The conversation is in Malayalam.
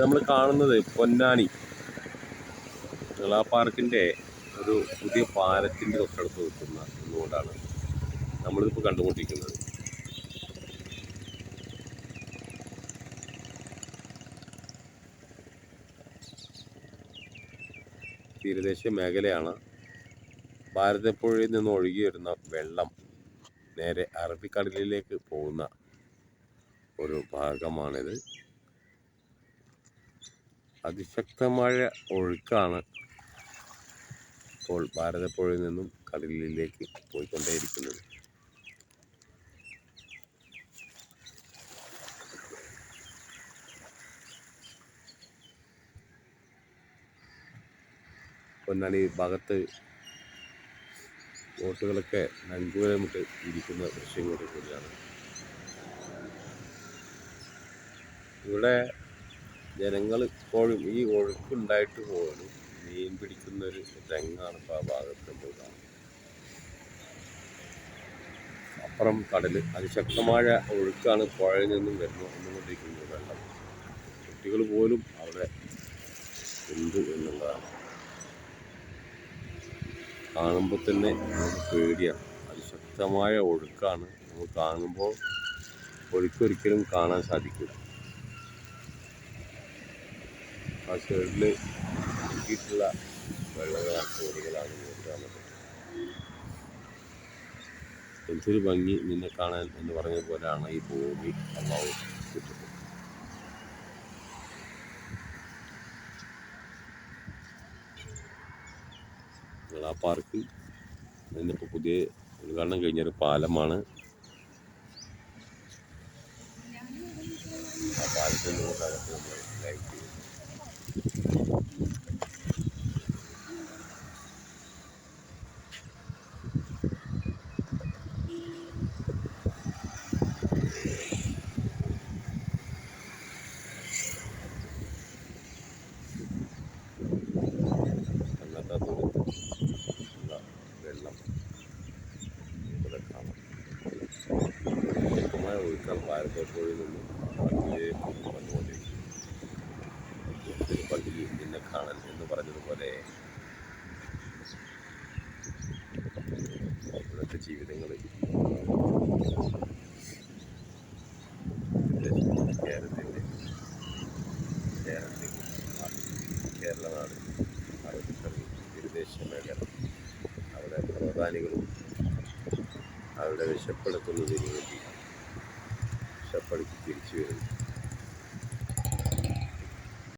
നമ്മൾ കാണുന്നത് പൊന്നാനി നിളാ പാർക്കിന്റെ ഒരു പുതിയ പാലത്തിന്റെ തൊട്ടടുത്ത് നിൽക്കുന്ന ഒന്നുകൊണ്ടാണ് നമ്മളിതിപ്പോൾ കണ്ടുകൊണ്ടിരിക്കുന്നത്. തീരദേശ മേഖലയാണ്. ഭാരതപ്പുഴയിൽ നിന്ന് ഒഴുകി വരുന്ന വെള്ളം നേരെ അറബിക്കടലിലേക്ക് പോകുന്ന ഒരു ഭാഗമാണിത്. അതിശക്തമായ ഒഴുക്കാണ് ഇപ്പോൾ ഭാരതപ്പുഴയിൽ നിന്നും കടലിലേക്ക് പോയിക്കൊണ്ടേയിരിക്കുന്നത്. പൊന്നാനി ഭാഗത്ത് ബോട്ടുകളൊക്കെ നങ്കൂരമിട്ട് ഇരിക്കുന്ന ദൃശ്യങ്ങളൊക്കെ കൂടിയാണ്. ഇവിടെ ജനങ്ങൾ ഇപ്പോഴും ഈ ഒഴുക്കുണ്ടായിട്ട് പോലും മീൻ പിടിക്കുന്ന ഒരു രംഗമാണ് ഇപ്പോൾ ആ ഭാഗത്ത് നമ്മൾ കാണുന്നത്. അപ്പുറം കടൽ അതിശക്തമായ ഒഴുക്കാണ് പുഴയിൽ നിന്നും വരുന്നു വന്നുകൊണ്ടിരിക്കുന്നത് വെള്ളം. കുട്ടികൾ പോലും അവിടെ ഉണ്ട് എന്നുള്ളതാണ്. കാണുമ്പോൾ തന്നെ പേടിയാണ് അതിശക്തമായ ഒഴുക്കാണ് നമ്മൾ കാണുമ്പോൾ ഒഴുക്കൊരിക്കലും കാണാൻ സാധിക്കില്ല. ആ സൈഡിൽ ഒഴുകിയിട്ടുള്ള വെള്ളങ്ങളാണ് തോടുകളാണ് എന്തൊരു ഭംഗി നിന്നെ കാണാൻ എന്ന് പറഞ്ഞ പോലെയാണ് ഈ ഭൂമി അള്ളാഹു കിട്ടുന്നത് ആ പാർക്ക് ഇന്നിപ്പോൾ പുതിയ ഉദ്ഘാടനം കഴിഞ്ഞൊരു പാലമാണ്. ആ പാലത്തിന്റെ അകത്ത് നമ്മൾ ലൈറ്റ് ഒഴുക്കാണ് ഭാരതപ്പുഴയിൽ നിന്നും പള്ളിയെ വന്നുകൊണ്ടിരിക്കുന്നത് ഒരു പള്ളി നിന്നെ കാണാൻ എന്ന് പറഞ്ഞതുപോലെ ഇവിടുത്തെ ജീവിതങ്ങൾ അറബിക്കടൽ തീരദേശ അവിടെ അവരുടെ വിശപ്പെടുത്തുന്നതിന് വേണ്ടി Deixa eu aparecer.